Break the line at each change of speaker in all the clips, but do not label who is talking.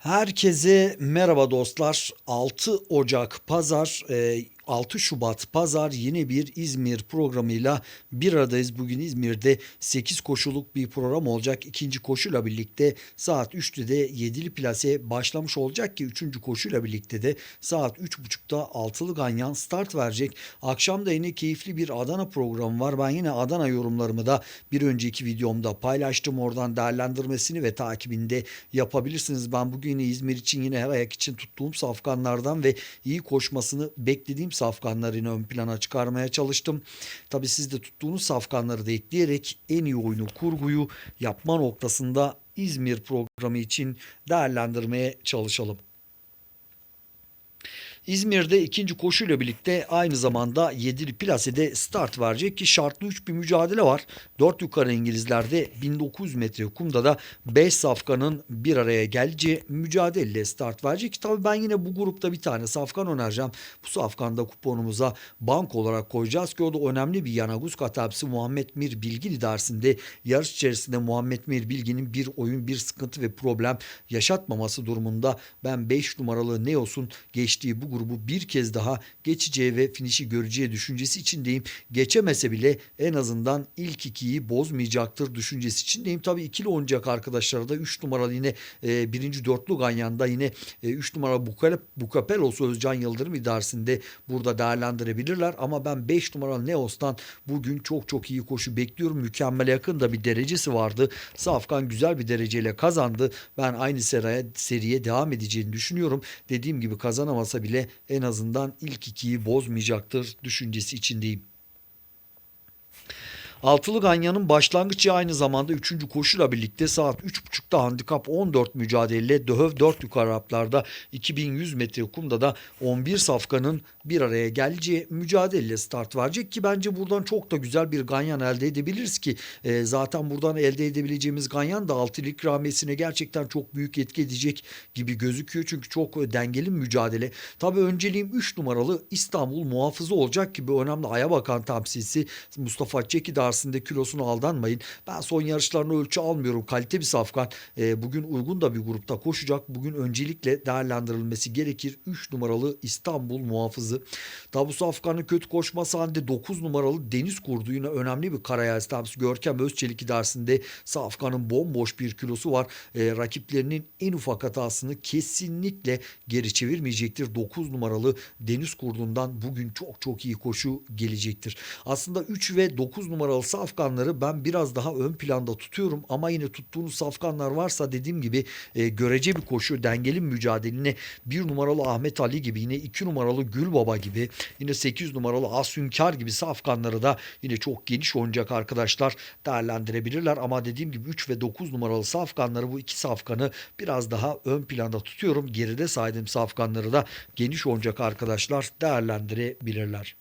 Herkese merhaba dostlar. 6 Ocak Pazar, e, 6 Şubat Pazar yeni bir İzmir programıyla bir aradayız. Bugün İzmir'de 8 koşuluk bir program olacak. İkinci koşuyla birlikte saat 3'te de 7'li plase başlamış olacak ki 3. koşuyla birlikte de saat 3.30'da altılı ganyan start verecek. Akşam da yine keyifli bir Adana programı var. Ben yine Adana yorumlarımı da bir önceki videomda paylaştım. Oradan değerlendirmesini ve takibinde yapabilirsiniz. Ben bugün yine İzmir için yine her ayak için tuttuğum safkanlardan ve iyi koşmasını beklediğim safkanları ön plana çıkarmaya çalıştım. Tabi siz de tuttuğunuz safkanları da ekleyerek en iyi oyunu kurguyu yapma noktasında İzmir programı için değerlendirmeye çalışalım. İzmir'de ikinci koşuyla birlikte aynı zamanda 7'li plasede start verecek ki şartlı 3 bir mücadele var. 4 yukarı İngilizlerde 1900 metre kumda da 5 safkanın bir araya geleceği mücadeleyle start verecek. Ki Tabii ben yine bu grupta bir tane safkan önereceğim. Bu safkanda kuponumuza bank olarak koyacağız ki o da önemli bir Yanaguz katapsi Muhammed Mir Bilgili dersinde yarış içerisinde Muhammed Mir Bilgi'nin bir oyun bir sıkıntı ve problem yaşatmaması durumunda ben 5 numaralı Neos'un geçtiği bu grubu bir kez daha geçeceği ve finişi göreceği düşüncesi içindeyim. Geçemese bile en azından ilk ikiyi bozmayacaktır düşüncesi içindeyim. Tabii ikili oynayacak arkadaşlar da 3 numaralı yine e, birinci dörtlü Ganyan'da yine 3 numara Bukale, Bukapelos Özcan Yıldırım idaresinde burada değerlendirebilirler. Ama ben 5 numaralı Neos'tan bugün çok çok iyi koşu bekliyorum. Mükemmele yakın da bir derecesi vardı. Safkan güzel bir dereceyle kazandı. Ben aynı seriye, seriye devam edeceğini düşünüyorum. Dediğim gibi kazanamasa bile en azından ilk ikiyi bozmayacaktır düşüncesi içindeyim. Altılı Ganyan'ın başlangıcı aynı zamanda 3. koşuyla birlikte saat 3.30'da handikap 14 mücadeleyle Döhöv 4 yukarı Araplar'da 2100 metre kumda da 11 safkanın bir araya geleceği mücadeleyle start verecek ki bence buradan çok da güzel bir ganyan elde edebiliriz ki e, zaten buradan elde edebileceğimiz ganyan da altılı ikramiyesine gerçekten çok büyük etki edecek gibi gözüküyor. Çünkü çok dengeli mücadele. Tabii önceliğim 3 numaralı İstanbul muhafızı olacak ki bu önemli aya bakan temsilcisi Mustafa Çeki dersinde kilosunu aldanmayın. Ben son yarışlarını ölçü almıyorum. Kalite bir safkan. E, bugün uygun da bir grupta koşacak. Bugün öncelikle değerlendirilmesi gerekir. 3 numaralı İstanbul muhafızı. Tabi bu safkanın kötü koşması halinde 9 numaralı Deniz Kurdu yine önemli bir karayel temsilcisi. Görkem Özçelik dersinde safkanın bomboş bir kilosu var. E, rakiplerinin en ufak hatasını kesinlikle geri çevirmeyecektir. 9 numaralı Deniz Kurdu'ndan bugün çok çok iyi koşu gelecektir. Aslında 3 ve 9 numaralı safkanları ben biraz daha ön planda tutuyorum ama yine tuttuğunuz safkanlar varsa dediğim gibi e, görece bir koşu dengeli mücadelene 1 numaralı Ahmet Ali gibi yine 2 numaralı Gülbaba gibi yine 8 numaralı Asyünkar gibi safkanları da yine çok geniş oynayacak arkadaşlar değerlendirebilirler ama dediğim gibi 3 ve 9 numaralı safkanları bu iki safkanı biraz daha ön planda tutuyorum. Geride saydığım safkanları da geniş oynayacak arkadaşlar değerlendirebilirler.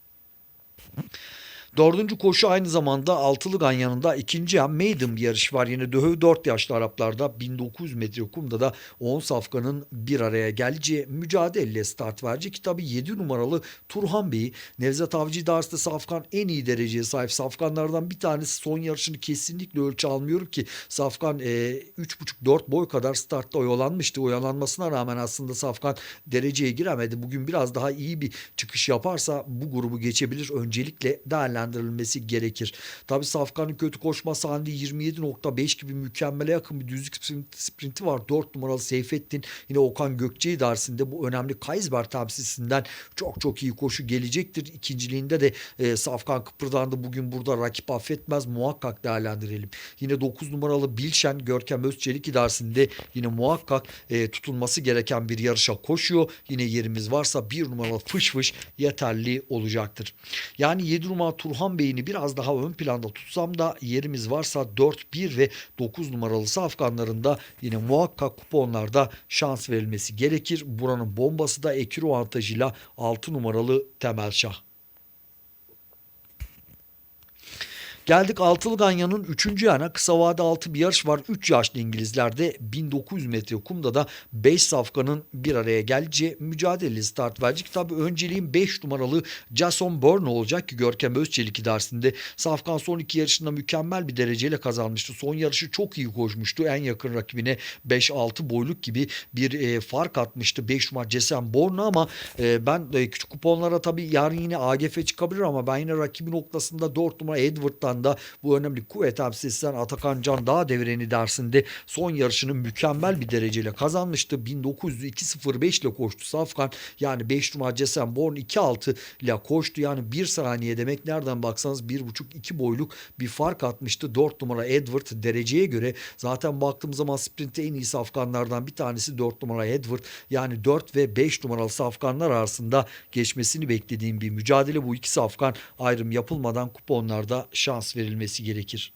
Dördüncü koşu aynı zamanda altılı ganyanında ikinci hem maiden bir yarış var. Yine Döhöv 4 yaşlı Araplarda 1900 metre kumda da 10 safkanın bir araya geleceği mücadeleyle start verecek. Ki tabi 7 numaralı Turhan Bey Nevzat Avcı Dars'ta safkan en iyi dereceye sahip safkanlardan bir tanesi son yarışını kesinlikle ölçü almıyorum ki safkan e, 3.5-4 boy kadar startta oyalanmıştı. Oyalanmasına rağmen aslında safkan dereceye giremedi. Bugün biraz daha iyi bir çıkış yaparsa bu grubu geçebilir. Öncelikle değerlendirebiliriz değerlendirilmesi gerekir. Tabi Safkan'ın kötü koşması halinde 27.5 gibi mükemmele yakın bir düzlük sprinti var. 4 numaralı Seyfettin yine Okan Gökçe dersinde bu önemli Kaysber temsilcisinden çok çok iyi koşu gelecektir. İkinciliğinde de e, Safkan kıpırdandı. Bugün burada rakip affetmez. Muhakkak değerlendirelim. Yine 9 numaralı Bilşen Görkem Özçelik dersinde yine muhakkak e, tutulması gereken bir yarışa koşuyor. Yine yerimiz varsa 1 numaralı fış fış yeterli olacaktır. Yani 7 numara Turhan Bey'ini biraz daha ön planda tutsam da yerimiz varsa 4-1 ve 9 numaralı safkanlarında yine muhakkak kuponlarda şans verilmesi gerekir. Buranın bombası da Ekiro avantajıyla 6 numaralı Temel Şah. Geldik Altılı Ganyan'ın 3. yana kısa vade altı bir yarış var. 3 yaşlı İngilizlerde 1900 metre kumda da 5 safkanın bir araya geleceği mücadele start verecek. Tabi önceliğin 5 numaralı Jason Bourne olacak ki Görkem Özçelik idaresinde Safkan son iki yarışında mükemmel bir dereceyle kazanmıştı. Son yarışı çok iyi koşmuştu. En yakın rakibine 5-6 boyluk gibi bir e, fark atmıştı 5 numara Jason Bourne ama e, ben e, küçük kuponlara tabi yarın yine AGF çıkabilir ama ben yine rakibi noktasında 4 numara Edward'dan da bu önemli kuvvet temsilcisinden Atakan Can Dağ devreni dersinde son yarışını mükemmel bir dereceyle kazanmıştı. 1902.05 ile koştu Safkan. Yani 5 numara Jason Bourne 2.6 ile koştu. Yani 1 saniye demek nereden baksanız 1.5-2 boyluk bir fark atmıştı. 4 numara Edward dereceye göre zaten baktığım zaman sprintte en iyi safkanlardan bir tanesi 4 numara Edward. Yani 4 ve 5 numaralı safkanlar arasında geçmesini beklediğim bir mücadele. Bu iki safkan ayrım yapılmadan kuponlarda şans verilmesi gerekir.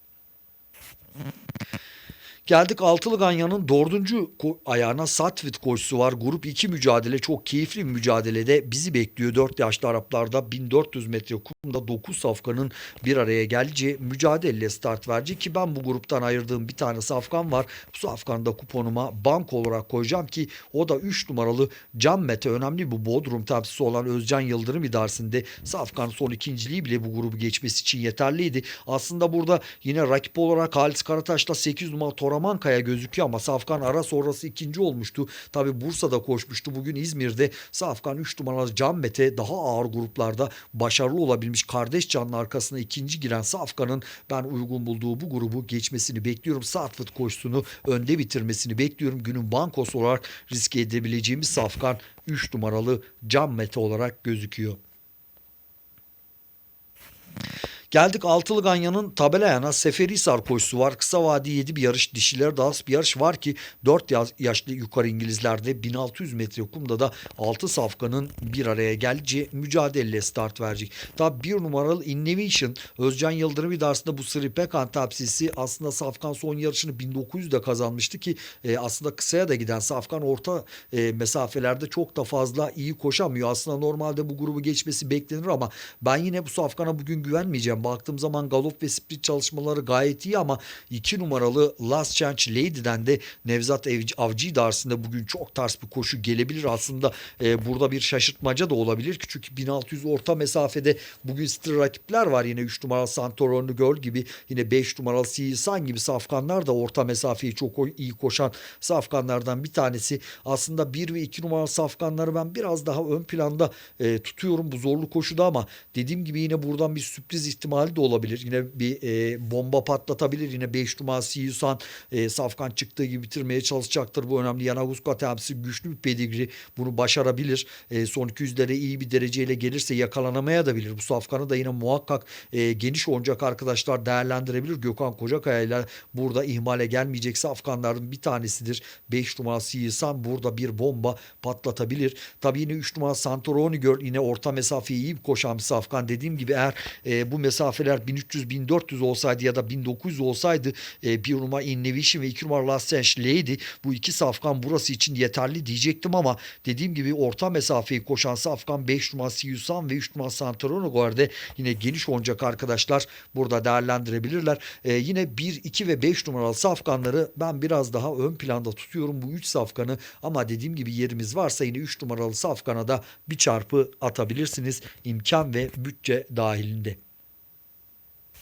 Geldik Altılı Ganyan'ın dördüncü ayağına Satvit koşusu var. Grup 2 mücadele çok keyifli bir mücadelede bizi bekliyor. 4 yaşlı Araplarda 1400 metre kumda 9 safkanın bir araya geleceği mücadeleyle start verecek ki ben bu gruptan ayırdığım bir tane safkan var. Bu safkanı da kuponuma bank olarak koyacağım ki o da 3 numaralı Can Mete önemli bu Bodrum temsilcisi olan Özcan Yıldırım idaresinde safkan son ikinciliği bile bu grubu geçmesi için yeterliydi. Aslında burada yine rakip olarak Halis Karataş'ta 8 numara Toramankaya gözüküyor ama Safkan ara sonrası ikinci olmuştu. Tabi Bursa'da koşmuştu. Bugün İzmir'de Safkan 3 numaralı Can Mete daha ağır gruplarda başarılı olabilmiş. Kardeş Can'ın arkasına ikinci giren Safkan'ın ben uygun bulduğu bu grubu geçmesini bekliyorum. Saatfıt koşusunu önde bitirmesini bekliyorum. Günün bankosu olarak riske edebileceğimiz Safkan 3 numaralı Can Mete olarak gözüküyor. Geldik Altılı Ganyan'ın tabela yana Seferihisar koşusu var. Kısa vadi 7 bir yarış, dişiler daha az bir yarış var ki 4 yaşlı yukarı İngilizlerde 1600 metre kumda da 6 safkanın bir araya geleceği mücadele start verecek. Tabi bir numaralı Innovation Özcan Yıldırım idaresinde bu Sri Pekan tepsisi aslında safkan son yarışını 1900'de kazanmıştı ki e, aslında kısaya da giden safkan orta e, mesafelerde çok da fazla iyi koşamıyor. Aslında normalde bu grubu geçmesi beklenir ama ben yine bu safkana bugün güvenmeyeceğim baktığım zaman galop ve sprint çalışmaları gayet iyi ama 2 numaralı Last Chance Lady'den de Nevzat Evci- Avcı idaresinde bugün çok ters bir koşu gelebilir. Aslında e, burada bir şaşırtmaca da olabilir çünkü 1600 orta mesafede bugün stil rakipler var. Yine 3 numaralı Santorini Girl gibi yine 5 numaralı Siyisan gibi safkanlar da orta mesafeyi çok iyi koşan safkanlardan bir tanesi. Aslında 1 ve 2 numaralı safkanları ben biraz daha ön planda e, tutuyorum bu zorlu koşuda ama dediğim gibi yine buradan bir sürpriz ihtimali de olabilir. Yine bir e, bomba patlatabilir. Yine 5 numaralı Siyusan e, Safkan çıktığı gibi bitirmeye çalışacaktır. Bu önemli. Yanaguska temsilcisi güçlü bir pedigri. Bunu başarabilir. E, son 200'lere iyi bir dereceyle gelirse yakalanamaya da bilir. Bu Safkan'ı da yine muhakkak e, geniş oynayacak arkadaşlar değerlendirebilir. Gökhan Kocakaya ile burada ihmale gelmeyecek Safkanların bir tanesidir. 5 numaralı Siyusan burada bir bomba patlatabilir. Tabii yine 3 numaralı Santorini gör yine orta mesafeyi iyi koşan bir Safkan. Dediğim gibi eğer e, bu mesafeler 1300-1400 olsaydı ya da 1900 olsaydı e, bir numara Innovation ve iki numara Last Lady bu iki safkan burası için yeterli diyecektim ama dediğim gibi orta mesafeyi koşan safkan 5 numara Siyusan ve 3 numara Santorini Guarde yine geniş oynayacak arkadaşlar burada değerlendirebilirler. E, yine 1, 2 ve 5 numaralı safkanları ben biraz daha ön planda tutuyorum bu 3 safkanı ama dediğim gibi yerimiz varsa yine 3 numaralı safkana da bir çarpı atabilirsiniz imkan ve bütçe dahilinde.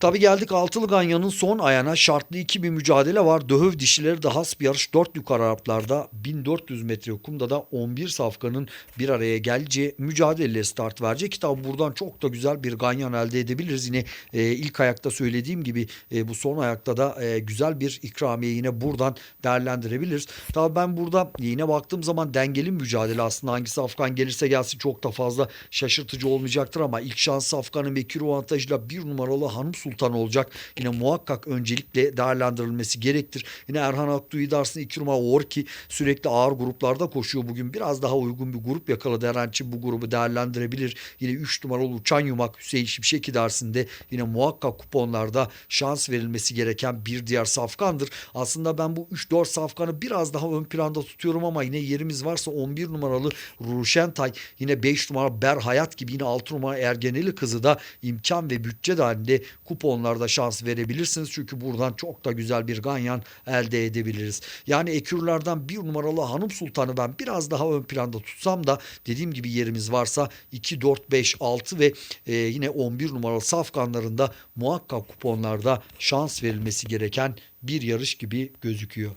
Tabi geldik Altılı Ganyan'ın son ayağına şartlı iki bir mücadele var. Döhöv dişileri de has bir yarış 4 yukarı Araplarda 1400 metre kumda da 11 safkanın bir araya geleceği mücadeleyle start verecek. Tabi buradan çok da güzel bir ganyan elde edebiliriz. Yine e, ilk ayakta söylediğim gibi e, bu son ayakta da e, güzel bir ikramiye yine buradan değerlendirebiliriz. Tabi ben burada yine baktığım zaman dengeli mücadele aslında hangi safkan gelirse gelsin çok da fazla şaşırtıcı olmayacaktır ama ilk şans safkanın ve kilo avantajıyla bir numaralı Hanım Sultan Sultan olacak. Yine muhakkak öncelikle değerlendirilmesi gerektir. Yine Erhan Aktu idarsında 2 numara Orki sürekli ağır gruplarda koşuyor bugün. Biraz daha uygun bir grup yakaladı. Erençi bu grubu değerlendirebilir. Yine 3 numaralı Uçan Yumak Hüseyin Şimşek idarsinde yine muhakkak kuponlarda şans verilmesi gereken bir diğer safkandır. Aslında ben bu 3-4 safkanı biraz daha ön planda tutuyorum ama yine yerimiz varsa 11 numaralı Ruşentay yine 5 numara Ber Hayat gibi yine 6 numara Ergeneli kızı da imkan ve bütçe dahilinde kuponlarda şans verebilirsiniz. Çünkü buradan çok da güzel bir ganyan elde edebiliriz. Yani ekürlerden bir numaralı Hanım Sultan'ı ben biraz daha ön planda tutsam da dediğim gibi yerimiz varsa 2, 4, 5, 6 ve e, yine 11 numaralı safkanlarında muhakkak kuponlarda şans verilmesi gereken bir yarış gibi gözüküyor.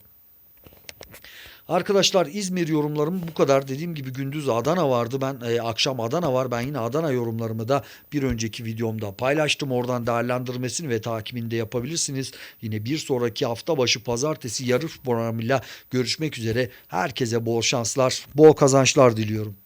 Arkadaşlar İzmir yorumlarım bu kadar. Dediğim gibi gündüz Adana vardı. Ben e, akşam Adana var. Ben yine Adana yorumlarımı da bir önceki videomda paylaştım. Oradan değerlendirmesini ve takibini de yapabilirsiniz. Yine bir sonraki hafta başı pazartesi yarış programıyla görüşmek üzere. Herkese bol şanslar, bol kazançlar diliyorum.